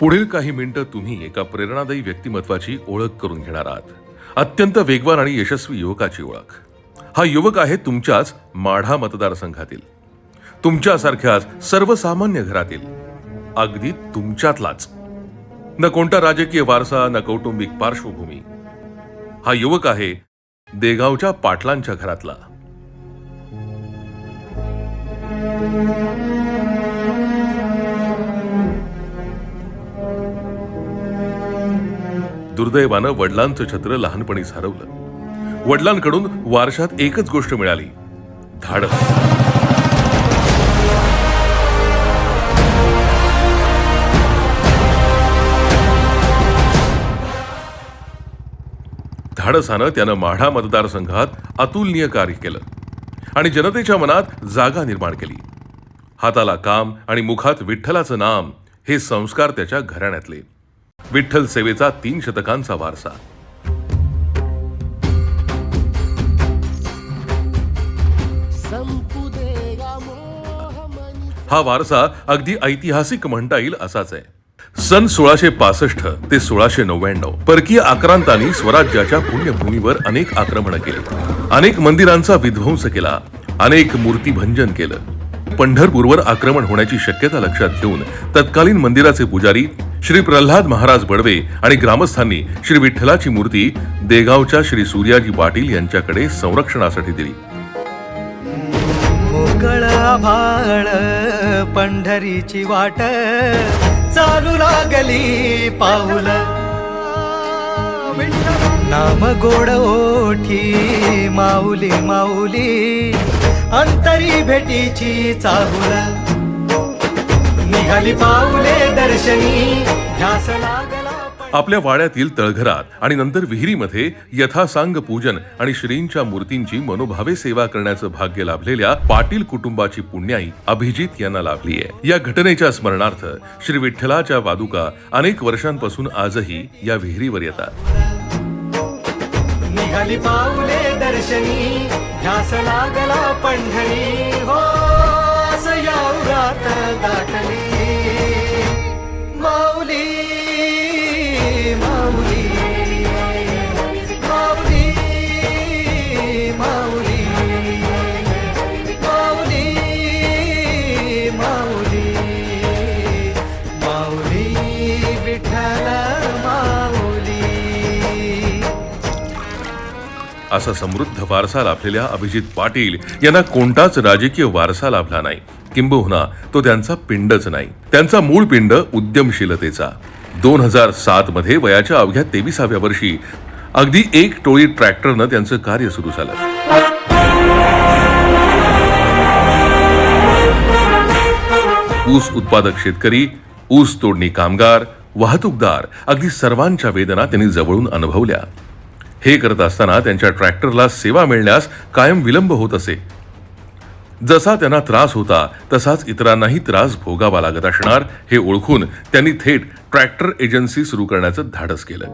पुढील काही मिनिटं तुम्ही एका प्रेरणादायी व्यक्तिमत्वाची ओळख करून घेणार आहात. अत्यंत वेगवान आणि यशस्वी युवकाची ओळख. हा युवक आहे तुमच्याच माढा मतदारसंघातील. तुमच्यासारख्याच सर्वसामान्य घरातील. अगदी तुमच्यातलाच. न कोणता राजकीय वारसा न कौटुंबिक पार्श्वभूमी. हा युवक आहे देगावच्या पाटलांच्या घरातला. दुर्दैवानं वडिलांचं छत्र लहानपणीच हरवलं वडिलांकडून वारशात एकच गोष्ट मिळाली. धाडस. धाडसानं त्यानं माढा मतदारसंघात अतुलनीय कार्य केलं आणि जनतेच्या मनात जागा निर्माण केली. हाताला काम आणि मुखात विठ्ठलाचं नाम हे संस्कार त्याच्या घराण्यातले. विठ्ठल सेवेचा तीन शतकांचा वारसा. हा वारसा अगदी ऐतिहासिक म्हणता येईल असाच आहे. सन सोळाशे पासष्ट ते सोळाशे नव्याण्णव परकीय आक्रांतांनी स्वराज्याच्या पुण्यभूमीवर अनेक आक्रमणं केली. अनेक मंदिरांचा विध्वंस केला. अनेक मूर्ती भंजन केलं. पंढरपूरवर आक्रमण होण्याची शक्यता लक्षात घेऊन तत्कालीन मंदिराचे पुजारी श्री प्रल्हाद महाराज बडवे आणि ग्रामस्थांनी श्री विठ्ठलाची मूर्ती देगावच्या श्री सूर्याजी पाटील यांच्याकडे संरक्षणासाठी दिली. पंढरीची वाट चालू लागली पाऊल. नाम गोड ओठी माऊली माऊली. अंतरी भेटीची चाहुल. निघाली पाऊले दर्शनी ध्यास लागला आपल्या वाड्यातील तळघरात आणि नंतर विहिरीमध्ये यथासांग पूजन आणि श्रींच्या मूर्तींची मनोभावे सेवा करण्याचं भाग्य लाभलेल्या पाटील कुटुंबाची पुण्याई अभिजित यांना लाभली आहे. या घटनेच्या स्मरणार्थ श्री विठ्ठलाच्या वादुका अनेक वर्षांपासून आजही या विहिरीवर येतात. निघाली पाऊले दर्शनी ध्यास लागला पंढरी. हो असं दाटली. माऊली माऊली माऊली माऊली माऊली माऊली माऊली विठ्ठल माऊली असा समृद्ध वारसा लाभलेल्या अभिजित पाटील यांना कोणताच राजकीय वारसा लाभला नाही. किंबहुना तो त्यांचा पिंडच नाही. त्यांचा मूळ पिंड उद्यमशीलतेचा. दोन हजार सात मध्ये वयाच्या अवघ्या तेविसाव्या वर्षी अगदी एक टोळी ट्रॅक्टरनं त्यांचं कार्य सुरू झालं. ऊस उत्पादक शेतकरी ऊस तोडणी कामगार वाहतूकदार अगदी सर्वांच्या वेदना त्यांनी जवळून अनुभवल्या. हे करत असताना त्यांच्या ट्रॅक्टरला सेवा मिळण्यास कायम विलंब होत असे. जसा त्यांना त्रास होता तसाच इतरांनाही त्रास भोगावा लागत असणार हे ओळखून त्यांनी थेट ट्रॅक्टर एजन्सी सुरू करण्याचं धाडस केलं.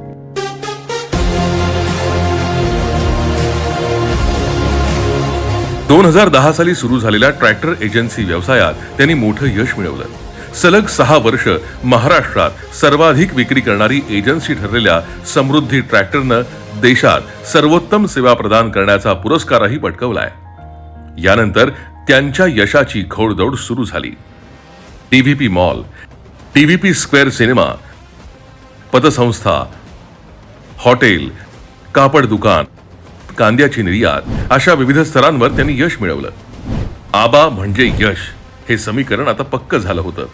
दोन हजार दहा साली सुरू झालेल्या ट्रॅक्टर एजन्सी व्यवसायात त्यांनी मोठं यश मिळवलं. सलग सहा वर्ष महाराष्ट्रात सर्वाधिक विक्री करणारी एजन्सी ठरलेल्या समृद्धी ट्रॅक्टरनं देशात सर्वोत्तम सेवा प्रदान करण्याचा पुरस्कारही पटकवलाय. यानंतर त्यांच्या यशाची घोडदौड सुरू झाली. TVP mall TVP square cinema पतसंस्था हॉटेल कापड दुकान कांद्याची निर्यात अशा विविध स्तरांवर त्यांनी यश मिळवलं. आबा म्हणजे यश हे समीकरण आता पक्क झालं होतं.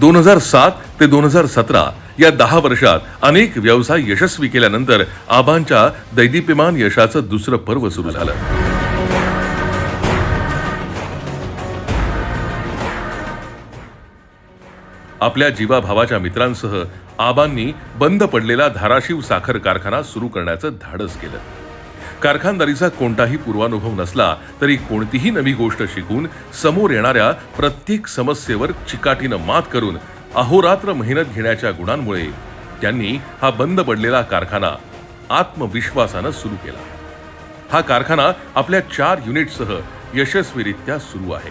दोन हजार सात ते दोन हजार सतरा या दहा वर्षात अनेक व्यवसाय यशस्वी केल्यानंतर आबांच्या दैदिप्यमान यशाचं दुसरं पर्व सुरू झालं. आपल्या जीवाभावाच्या मित्रांसह आबांनी बंद पडलेला धाराशिव साखर कारखाना सुरू करण्याचं धाडस केलं. कारखानदारीचा कोणताही पूर्वानुभव नसला तरी कोणतीही नवी गोष्ट शिकून समोर येणाऱ्या प्रत्येक समस्येवर चिकाटीनं मात करून अहोरात्र मेहनत घेण्याच्या गुणांमुळे त्यांनी हा बंद पडलेला कारखाना आत्मविश्वासानं सुरू केला. हा कारखाना आपल्या चार युनिटसह यशस्वीरित्या सुरू आहे.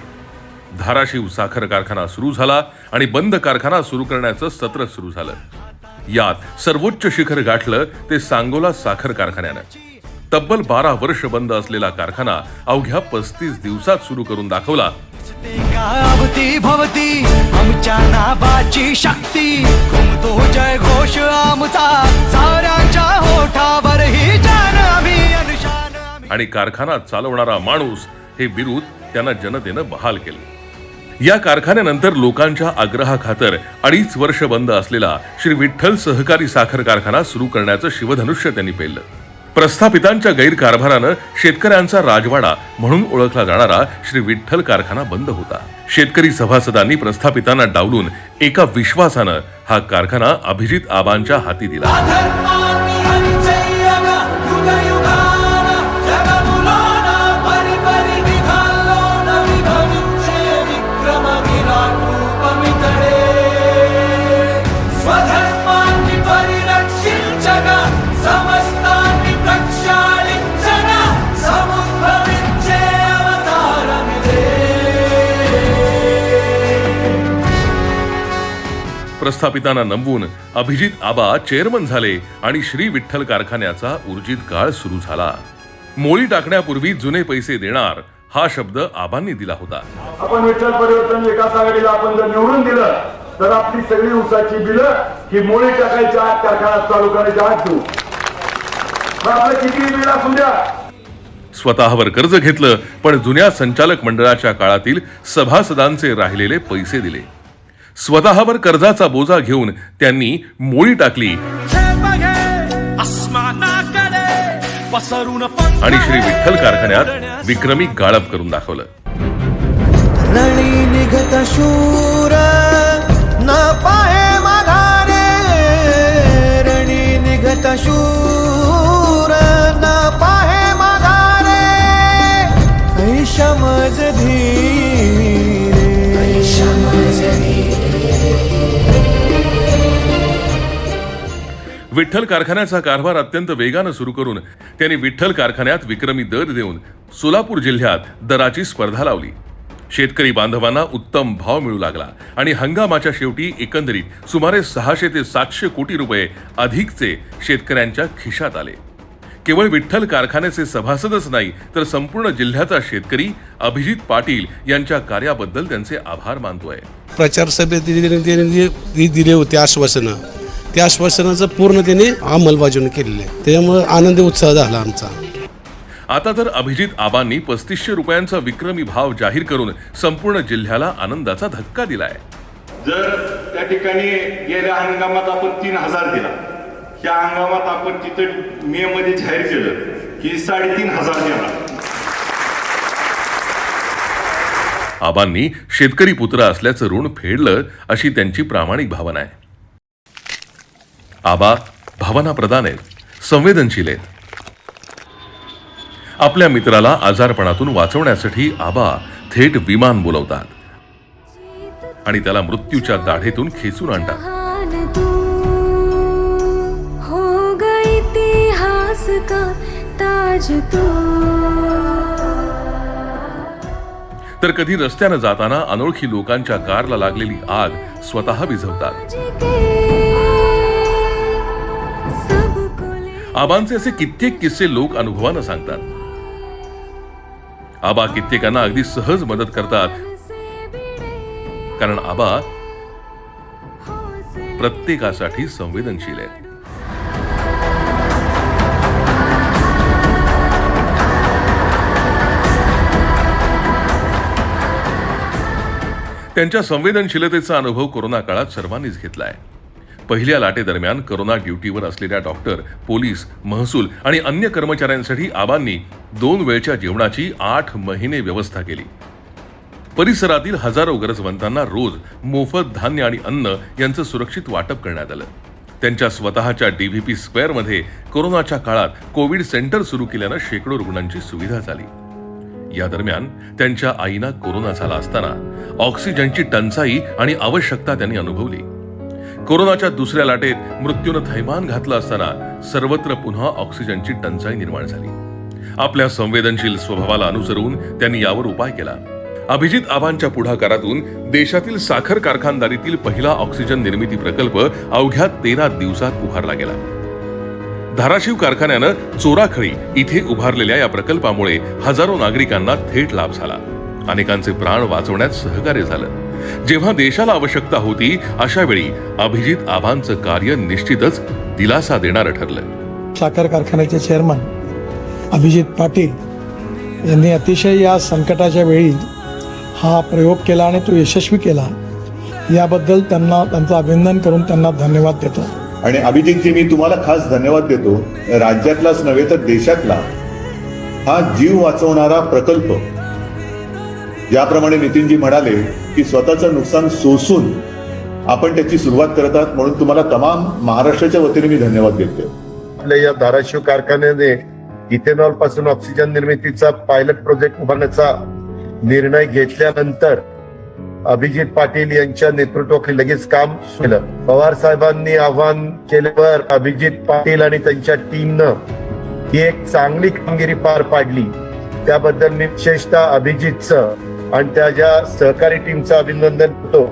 धाराशिव साखर कारखाना सुरू झाला आणि बंद कारखाना सुरू करण्याचं सत्र सुरू झालं. यात सर्वोच्च शिखर गाठलं ते सांगोला साखर कारखान्यानं. तब्बल बारा वर्ष बंद असलेला कारखाना अवघ्या पस्तीस दिवसात सुरू करून दाखवला. शक्ती. जय घोष आणि कारखाना चालवणारा माणूस हे बिरुद त्यांना जनतेनं बहाल केले. या कारखान्यानंतर लोकांच्या आग्रहाखातर अडीच वर्ष बंद असलेला श्री विठ्ठल सहकारी साखर कारखाना सुरू करण्याचं शिवधनुष्य त्यांनी पेललं. प्रस्थापितांच्या गैरकारभारानं शेतकऱ्यांचा राजवाडा म्हणून ओळखला जाणारा श्री विठ्ठल कारखाना बंद होता. शेतकरी सभासदांनी प्रस्थापितांना डावलून एका विश्वासानं हा कारखाना अभिजित आबांच्या हाती दिला. प्रस्थापितांना नमवून अभिजित आबा चेअरमन झाले आणि श्री विठ्ठल कारखान्याचा उर्जित काळ सुरू झाला. मोळी टाकण्यापूर्वी जुने पैसे देणार हा शब्द आबांनी दिला होता. आपण विठ्ठल परिवर्तन विकास आघाडीला आपण जर निवडून दिलं तर आपली सगळी ऊसाची बिलं ही मोळी टाकायच्या आत कारखाना चालू करायच्या आत देऊ. आपलं किती बिल असू द्या? स्वतःवर कर्ज घेतलं पण जुन्या संचालक मंडळाच्या काळातील सभासदांचे राहिलेले पैसे दिले. स्वतःवर कर्जाचा बोजा घेऊन त्यांनी मोळी टाकली. आणि श्री विठ्ठल कारखान्यात विक्रमी गाळप करून दाखवलं. रणी निघत शूर न पाहे माघारे. रणी निघत शूर विठ्ठल कारखान्याचा कारभार अत्यंत वेगानं सुरू करून त्यांनी विठ्ठल कारखान्यात विक्रमी दर देऊन सोलापूर जिल्ह्यात दराची स्पर्धा लावली. शेतकरी बांधवांना उत्तम भाव मिळू लागला आणि हंगामाच्या शेवटी एकंदरीत सुमारे सहाशे ते सातशे कोटी रुपये अधिकचे शेतकऱ्यांच्या खिशात आले. केवळ विठ्ठल कारखान्याचे सभासदच नाही तर संपूर्ण जिल्ह्याचा शेतकरी अभिजित पाटील यांच्या कार्याबद्दल त्यांचे आभार मानतोय. प्रचार सभेत दिले होते आश्वासनं. त्या आश्वासनाचं पूर्ण त्यांनी अंमलबजावणी केलेली आहे. त्याच्यामुळे आनंदी उत्साह झाला आमचा. आता तर अभिजित आबांनी पस्तीसशे रुपयांचा विक्रमी भाव जाहीर करून संपूर्ण जिल्ह्याला आनंदाचा धक्का दिलाय. जर त्या ठिकाणी गेल्या हंगामात आपण तीन हजार दिला ह्या हंगामात आपण तिथं मे मध्ये जाहीर केलं की साडेतीन हजार देणार. आबांनी शेतकरी पुत्र असल्याचं ऋण फेडलं अशी त्यांची प्रामाणिक भावना आहे. आबा भावना प्रधान आहेत संवेदनशील आहेत. आपल्या मित्राला आजारपणातून वाचवण्यासाठी आबा थेट विमान बोलवतात आणि त्याला मृत्यूच्या दाढेतून खेचून आणतात. हो तर कधी रस्त्यानं जाताना अनोळखी लोकांच्या कारला लागलेली आग स्वतः विझवतात. आबांचे असे कित्येक किस्से लोक अनुभवानं सांगतात. आबा कित्येकांना अगदी सहज मदत करतात. कारण आबा प्रत्येकासाठी संवेदनशील आहेत. त्यांच्या संवेदनशीलतेचा अनुभव कोरोना काळात सर्वांनीच घेतलाय. पहिल्या लाटेदरम्यान कोरोना ड्युटीवर असलेल्या डॉक्टर पोलीस महसूल आणि अन्य कर्मचाऱ्यांसाठी आबांनी दोन वेळच्या जेवणाची आठ महिने व्यवस्था केली. परिसरातील हजारो गरजवंतांना रोज मोफत धान्य आणि अन्न यांचं सुरक्षित वाटप करण्यात आलं. त्यांच्या स्वतःच्या डीव्हीपी स्क्वेअरमध्ये कोरोनाच्या काळात कोविड सेंटर सुरू केल्यानं शेकडो रुग्णांची सुविधा झाली. या दरम्यान त्यांच्या आईना कोरोना झाला असताना ऑक्सिजनची टंचाई आणि आवश्यकता त्यांनी अनुभवली. कोरोनाच्या दुसऱ्या लाटेत मृत्यूनं थैमान घातलं असताना सर्वत्र पुन्हा ऑक्सिजनची टंचाई निर्माण झाली. आपल्या संवेदनशील स्वभावाला अनुसरून त्यांनी यावर उपाय केला. अभिजित आबांच्या पुढाकारातून देशातील साखर कारखानदारीतील पहिला ऑक्सिजन निर्मिती प्रकल्प अवघ्या तेरा दिवसात उभारला गेला. धाराशिव कारखान्यानं चोराखळी इथे उभारलेल्या या प्रकल्पामुळे हजारो नागरिकांना थेट लाभ झाला. अनेकांचे प्राण वाचवण्यात सहकार्य झालं. जेव्हा देशाला आवश्यकता होती अशा वेळी अभिजित आबांचं कार्य निश्चितच दिलासा देणारं ठरलं. साखर कारखान्याचे चेअरमन अभिजित पाटील यांनी अतिशय या संकटाच्या वेळी हा प्रयोग केला आणि तो यशस्वी केला. याबद्दल त्यांना त्यांचं अभिनंदन करून त्यांना धन्यवाद देतो. आणि अभिजितजी मी तुम्हाला खास धन्यवाद देतो. राज्यातलाच नव्हे तर देशातला हा जीव वाचवणारा प्रकल्प ज्याप्रमाणे नितीनजी म्हणाले की स्वतःचं नुकसान सोसून आपण त्याची सुरुवात करत आहात म्हणून तुम्हाला तमाम महाराष्ट्राच्या वतीने मी धन्यवाद देतो आपल्या या धाराशिव कारखान्याने इथेनॉलपासून ऑक्सिजन निर्मितीचा पायलट प्रोजेक्ट उभारण्याचा निर्णय घेतल्यानंतर अभिजित पाटील यांच्या नेतृत्वाखाली लगेच काम केलं पवार साहेबांनी आव्हान केल्यावर अभिजित पाटील आणि त्यांच्या टीमनं ही एक चांगली कामगिरी पार पाडली. त्याबद्दल मी विशेषतः अभिजितचं आणि त्याच्या सहकारी टीमचं अभिनंदन करतो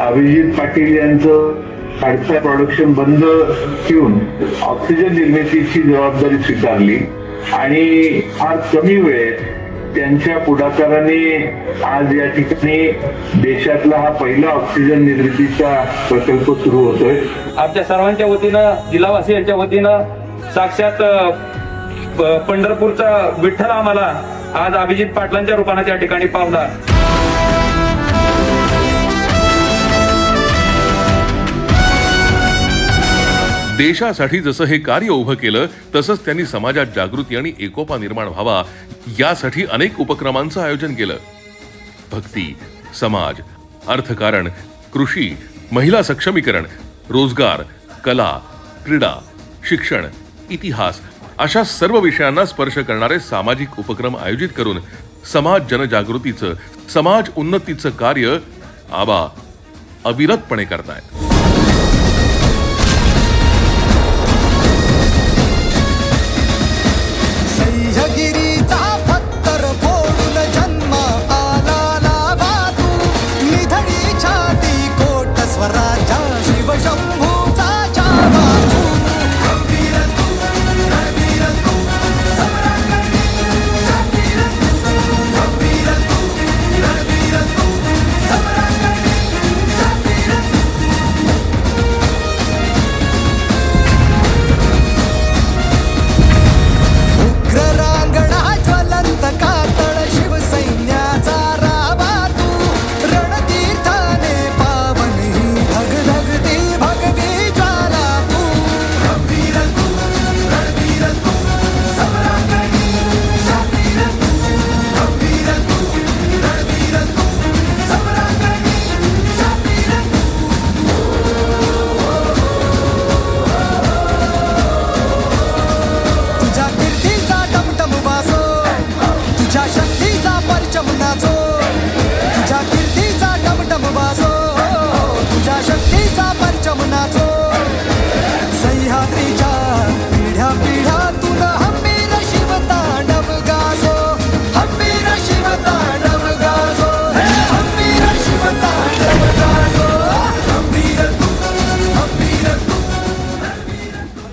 अभिजित पाटील यांचं खाडसा प्रोडक्शन बंद ठेवून ऑक्सिजन निर्मितीची जबाबदारी स्वीकारली. आणि फार कमी वेळेत त्यांच्या पुढाकाराने आज या ठिकाणी देशातला हा पहिला ऑक्सिजन निर्मितीचा प्रकल्प सुरू होतोय. आमच्या सर्वांच्या वतीनं जिल्हावासियांच्या वतीनं साक्षात पंढरपूरचा विठ्ठल आम्हाला आज अभिजित पाटलांच्या रूपाने त्या ठिकाणी पावला. देशासाठी जसं हे कार्य उभं केलं तसंच त्यांनी समाजात जागृती आणि एकोपा निर्माण व्हावा यासाठी अनेक उपक्रमांचं आयोजन केलं. भक्ती समाज अर्थकारण कृषी महिला सक्षमीकरण रोजगार कला क्रीडा शिक्षण इतिहास अशा सर्व विषयांना स्पर्श करणारे सामाजिक उपक्रम आयोजित करून समाज जनजागृतीचं समाज उन्नतीचं कार्य आबा अविरतपणे करतायत.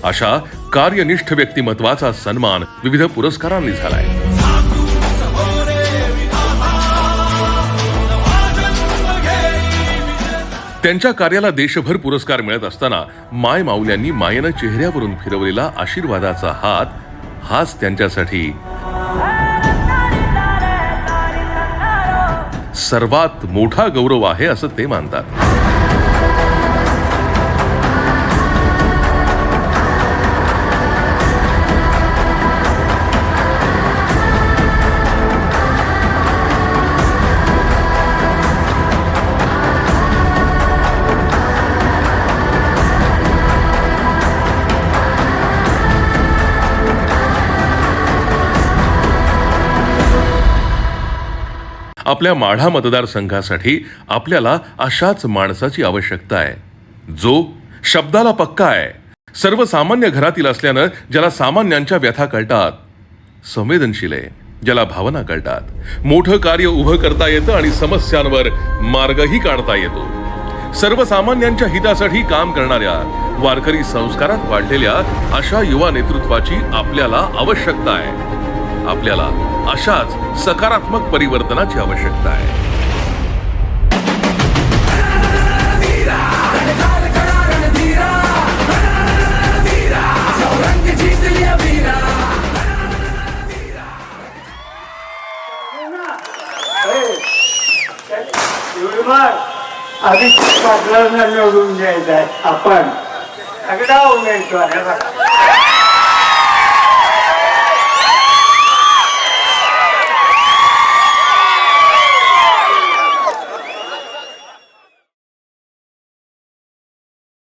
अशा कार्यनिष्ठ व्यक्तिमत्वाचा सन्मान विविध पुरस्कारांनी झालाय. त्यांच्या कार्याला देशभर पुरस्कार मिळत असताना माय माऊल्यांनी मायेनं चेहऱ्यावरून फिरवलेला आशीर्वादाचा हात हाच त्यांच्यासाठी सर्वात मोठा गौरव आहे असं ते मानतात. आपल्या माढा मतदारसंघासाठी आपल्याला अशाच माणसाची आवश्यकता आहे. जो शब्दाला पक्का आहे. सर्वसामान्य घरातील असल्यानं ज्याला सामान्यांच्या व्यथा कळतात संवेदनशील आहे. ज्याला भावना कळतात. मोठं कार्य उभं करता येतं आणि समस्यांवर मार्गही काढता येतो. सर्वसामान्यांच्या हितासाठी काम करणाऱ्या वारकरी संस्कारात वाढलेल्या अशा युवा नेतृत्वाची आपल्याला आवश्यकता आहे. आपल्याला अशाच सकारात्मक परिवर्तनाची आवश्यकता आहे. आधी पाटलांना निवडून द्यायचं आहे. आपण. सगळा उमेदवार